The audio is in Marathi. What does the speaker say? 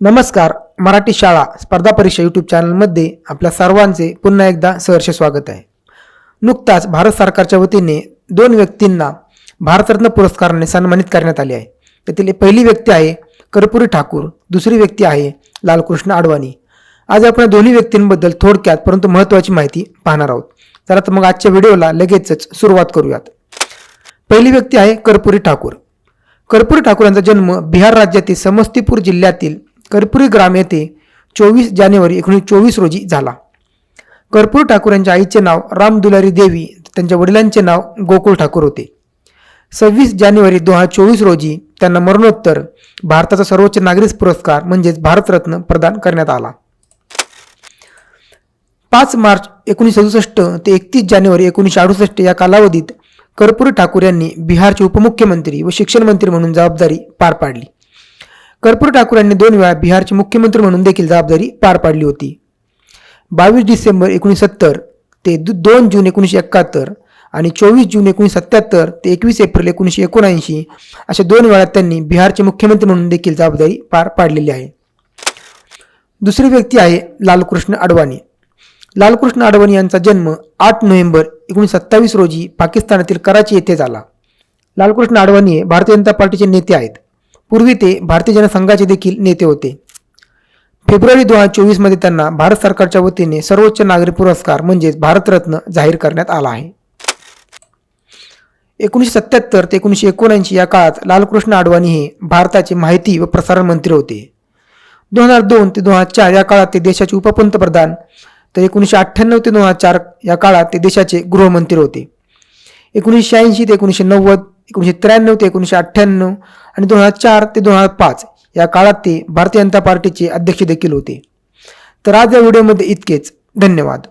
नमस्कार मराठी शाळा स्पर्धा परीक्षा यूट्यूब चॅनलमध्ये आपल्या सर्वांचे पुन्हा एकदा सहर्ष स्वागत आहे. नुकताच भारत सरकारच्या वतीने दोन व्यक्तींना भारतरत्न पुरस्काराने सन्मानित करण्यात आले आहे. त्यातील पहिली व्यक्ती आहे कर्पुरी ठाकूर दुसरी व्यक्ती आहे लालकृष्ण आडवाणी. आज आपण दोन्ही व्यक्तींबद्दल थोडक्यात परंतु महत्त्वाची माहिती पाहणार आहोत. चला तर मग आजच्या व्हिडिओला लगेचच सुरुवात करूयात. पहिली व्यक्ती आहे कर्पुरी ठाकूर. कर्पुरी ठाकूर यांचा जन्म बिहार राज्यातील समस्तीपूर जिल्ह्यातील कर्पुरी ग्राम येथे चोवीस जानेवारी एकोणीसशे चोवीस रोजी झाला. कर्पूर ठाकूर यांच्या आईचे नाव राम दुलारी देवी त्यांच्या वडिलांचे नाव गोकुळ ठाकूर होते. सव्वीस जानेवारी दोन हजार चोवीस रोजी त्यांना मरणोत्तर भारताचा सर्वोच्च नागरिक पुरस्कार म्हणजेच भारतरत्न प्रदान करण्यात आला. पाच मार्च एकोणीसशे सदुसष्ट ते एकतीस जानेवारी एकोणीसशे अडुसष्ट या कालावधीत कर्पूर ठाकूर यांनी बिहारचे उपमुख्यमंत्री व शिक्षण मंत्री म्हणून जबाबदारी पार पाडली. कर्पूर ठाकूर यांनी दोन वेळा बिहारचे मुख्यमंत्री म्हणून देखील जबाबदारी पार पाडली होती. बावीस डिसेंबर एकोणीसशे सत्तर ते दु- दोन जून एकोणीसशे एकाहत्तर आणि चोवीस जून एकोणीसशे सत्याहत्तर ते एकवीस एप्रिल एकोणीसशे एकोणऐंशी अशा दोन वेळा त्यांनी बिहारचे मुख्यमंत्री म्हणून देखील जबाबदारी पार पाडलेली आहे. दुसरी व्यक्ती आहे लालकृष्ण अडवाणी. लालकृष्ण अडवाणी यांचा जन्म आठ नोव्हेंबर एकोणीसशे सत्तावीस रोजी पाकिस्तानातील कराची येथे झाला. लालकृष्ण अडवाणी हे भारतीय जनता पार्टीचे नेते आहेत. पूर्वी ते भारतीय जनसंघाचे देखील नेते होते. फेब्रुवारी दोन हजार चोवीसमध्ये त्यांना भारत सरकारच्या वतीने सर्वोच्च नागरी पुरस्कार म्हणजेच भारतरत्न जाहीर करण्यात आला आहे. एकोणीसशे सत्याहत्तर ते एकोणीसशे एकोणऐंशी या काळात लालकृष्ण आडवाणी हे भारताचे माहिती व प्रसारण मंत्री होते. दोन हजार दोन ते दोन हजार चार या काळात ते देशाचे उपपंतप्रधान तर एकोणीसशे अठ्ठ्याण्णव ते दोन हजार चार या काळात ते देशाचे गृहमंत्री होते. एकोणीसशे शहाऐंशी ते एकोणीसशे नव्वद एकोणीसशे त्र्याण्णव ते एकोणीसशे अठ्ठ्याण्णव आणि दोन हजार चार ते दोन हजार पाच या काळात ते भारतीय जनता पार्टीचे अध्यक्ष देखील होते. तर आज या व्हिडिओमध्ये इतकेच. धन्यवाद.